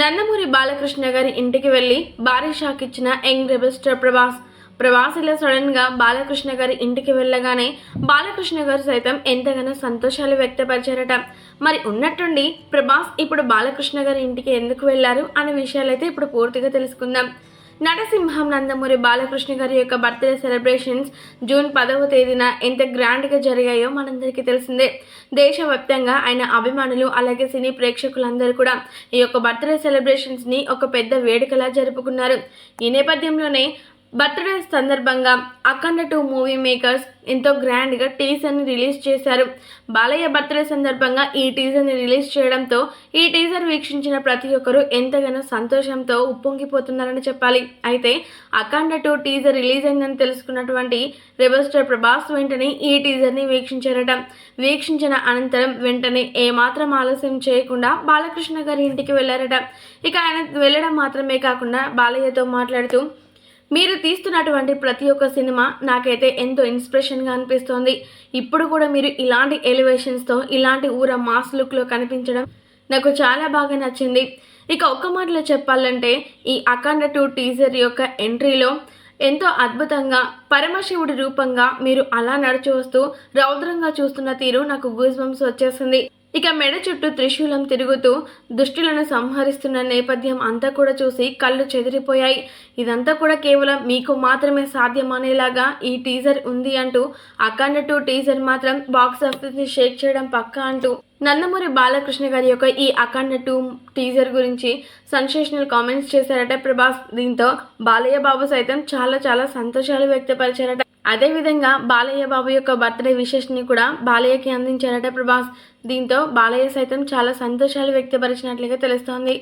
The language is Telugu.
నందమూరి బాలకృష్ణ గారి ఇంటికి వెళ్ళి భారీ షాక్ ఇచ్చిన young rebel star Prabhas. Prabhas ఇలా సడన్గా బాలకృష్ణ గారి ఇంటికి వెళ్ళగానే బాలకృష్ణ గారు సైతం ఎంతగానో సంతోషాలు వ్యక్తపరిచారట. మరి ఉన్నట్టుండి ప్రభాస్ ఇప్పుడు బాలకృష్ణ గారి ఇంటికి ఎందుకు వెళ్ళారు అనే విషయాలైతే ఇప్పుడు పూర్తిగా తెలుసుకుందాం. నటసింహం నందమూరి బాలకృష్ణ గారి యొక్క బర్త్డే సెలబ్రేషన్స్ జూన్ పదవ తేదీన ఎంత గ్రాండ్గా జరిగాయో మనందరికీ తెలిసిందే. దేశవ్యాప్తంగా ఆయన అభిమానులు అలాగే సినీ ప్రేక్షకులందరూ కూడా ఈ యొక్క బర్త్డే సెలబ్రేషన్స్ని ఒక పెద్ద వేడుకలా జరుపుకున్నారు. ఈ నేపథ్యంలోనే బర్త్డే సందర్భంగా అఖండ టూ మూవీ మేకర్స్ ఎంతో గ్రాండ్గా టీజర్ని రిలీజ్ చేశారు. బాలయ్య బర్త్డే సందర్భంగా ఈ టీజర్ని రిలీజ్ చేయడంతో ఈ టీజర్ వీక్షించిన ప్రతి ఒక్కరూ ఎంతగానో సంతోషంతో ఉప్పొంగిపోతున్నారని చెప్పాలి. అయితే అఖండ టూ టీజర్ రిలీజ్ అయిందని తెలుసుకున్నటువంటి రెబస్టర్ ప్రభాస్ వెంటనే ఈ టీజర్ని వీక్షించారట. వీక్షించిన అనంతరం వెంటనే ఏమాత్రం ఆలస్యం చేయకుండా బాలకృష్ణ గారి ఇంటికి వెళ్ళారట ఇక ఆయన వెళ్ళడం మాత్రమే కాకుండా బాలయ్యతో మాట్లాడుతూ మీరు తీస్తున్నటువంటి ప్రతి ఒక్క సినిమా నాకైతే ఎంతో ఇన్స్పిరేషన్గా అనిపిస్తోంది. ఇప్పుడు కూడా మీరు ఇలాంటి ఎలివేషన్స్తో ఇలాంటి ఊర మాస్ లుక్లో కనిపించడం నాకు చాలా బాగా నచ్చింది. ఇక ఒక్క మాటలో చెప్పాలంటే ఈ అఖండ టూ టీజర్ యొక్క ఎంట్రీలో ఎంతో అద్భుతంగా పరమశివుడి రూపంగా మీరు అలా నడిచి వస్తూ రౌద్రంగా చూస్తున్న తీరు నాకు గూస్ బంప్స్ వచ్చేసింది. ఇక మెడ చుట్టూ త్రిశూలం తిరుగుతూ దుష్టులను సంహరిస్తున్న నేపథ్యం అంతా కూడా చూసి కళ్ళు చెదిరిపోయాయి. ఇదంతా కూడా కేవలం మీకు మాత్రమే సాధ్యమనేలాగా ఈ టీజర్ ఉంది అంటూ అఖండ టూ టీజర్ మాత్రం బాక్స్ ఆఫీస్ని షేక్ చేయడం పక్క అంటూ నందమూరి బాలకృష్ణ గారి యొక్క ఈ అఖండ టూ టీజర్ గురించి సెన్సేషనల్ కామెంట్స్ చేశారట ప్రభాస్. దీంతో బాలయ్య బాబు సైతం చాలా చాలా సంతోషాలు వ్యక్తపరిచారట. అదేవిధంగా బాలయ్య బాబు యొక్క బర్త్డే విషెస్ని కూడా బాలయ్యకి అందించారట ప్రభాస్. దీంతో బాలయ్య సైతం చాలా సంతోషాలు వ్యక్తపరిచినట్లుగా తెలుస్తోంది.